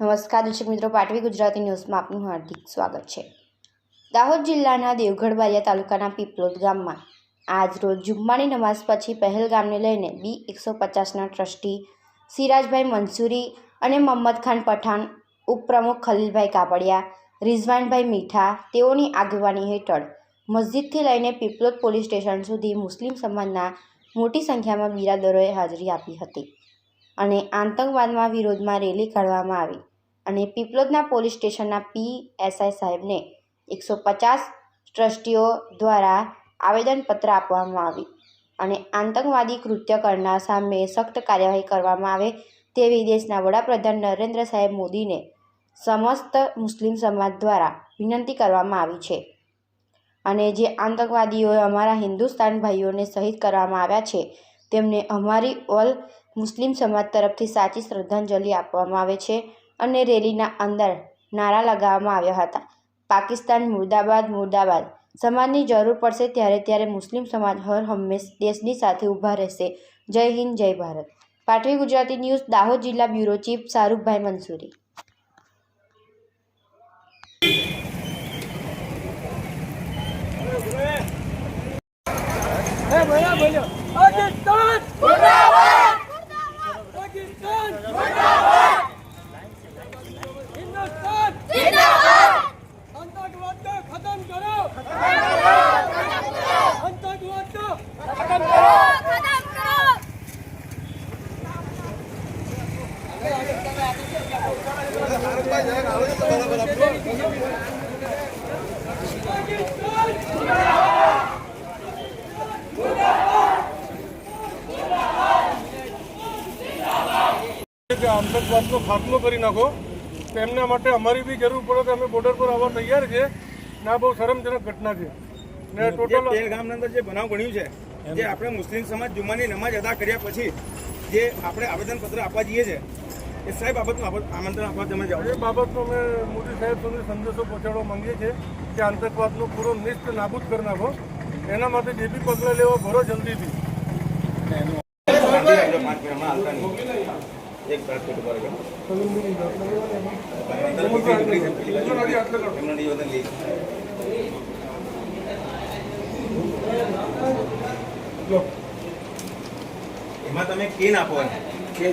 નમસ્કાર, દર્શક મિત્રો. પાટવી ગુજરાતી ન્યૂઝમાં આપનું હાર્દિક સ્વાગત છે. દાહોદ જિલ્લાના દેવગઢ બારિયા તાલુકાના પીપલોદ ગામમાં આજરોજ જુમ્માની નમાઝ પછી પહેલગામને લઈને બી એકસો પચાસના ટ્રસ્ટી સિરાજભાઈ મંસૂરી અને મોહમ્મદ ખાન પઠાણ ઉપપ્રમુખ ખલીલભાઈ કાપડિયા, રિઝવાનભાઈ મીઠા તેઓની આગેવાની હેઠળ મસ્જિદથી લઈને પીપલોદ પોલીસ સ્ટેશન સુધી મુસ્લિમ સમાજના મોટી સંખ્યામાં બિરાદરોએ હાજરી આપી હતી. અને આતંકવાદમાં વિરોધમાં રેલી કાઢવામાં આવી અને પીપલોદના પોલીસ સ્ટેશનના પી એસઆઈ સાહેબને એકસો પચાસ ટ્રસ્ટીઓ દ્વારા આવેદનપત્ર આપવામાં આવ્યું અને આતંકવાદી કૃત્ય કરનાર સામે સખ્ત કાર્યવાહી કરવામાં આવે તેવી દેશના વડાપ્રધાન નરેન્દ્ર સાહેબ મોદીને સમસ્ત મુસ્લિમ સમાજ દ્વારા વિનંતી કરવામાં આવી છે. અને જે આતંકવાદીઓએ અમારા હિન્દુસ્તાન ભાઈઓને શહીદ કરવામાં આવ્યા છે તેમને અમારી ઓલ મુસ્લિમ સમાજ તરફથી સાચી શ્રદ્ધાંજલિ આપવામાં આવે છે અને રેલીના અંદર નારા લગાવવામાં આવ્યા હતા. પાકિસ્તાન મુર્દાબાદ મુર્દાબાદ. સમાજની જરૂર પડશે ત્યારે ત્યારે મુસ્લિમ સમાજ હર હંમેશ દેશની સાથે ઊભા રહેશે. જય હિન્દ, જય ભારત. પાટવી ગુજરાતી ન્યૂઝ, દાહોદ જિલ્લા બ્યુરો ચીફ શાહરૂખભાઈ મંસૂરી. ભયા ભયા પાકિસ્તાન મુર્દાબાદ પાકિસ્તાન મુર્દાબાદ હિન્દુસ્તાન જિંદાબાદ આતંકવાદ ખતમ કરો આતંકવાદ ખતમ કરો કે આતંકવાદનો ખાત્મો કરી નાખો. તેમના માટે અમારી બી જરૂર પડે તો અમે બોર્ડર પર આવવા તૈયાર છે. ના બહુ શરમજનક ઘટના છે. ને ટોટલ પહેલગામની અંદર જે બનાવ બન્યું છે જે આપણે મુસ્લિમ સમાજ જુમ્માની નમાજ અદા કર્યા પછી જે આપણે આવેદનપત્ર આપવા જઈએ છે એ સાહેબ બાબતનું આમંત્રણ આપવા તમે જાઓ એ બાબતનો અમે મોદી સાહેબ સુધી સંદેશો પહોંચાડવા માંગીએ છીએ કે આતંકવાદનો પૂરો નિષ્ઠ નાબૂદ કરી નાખો એના માટે જે બી પગલાં લેવા ભરો જલ્દીથી. એમાં તમે કેન આપો એમ.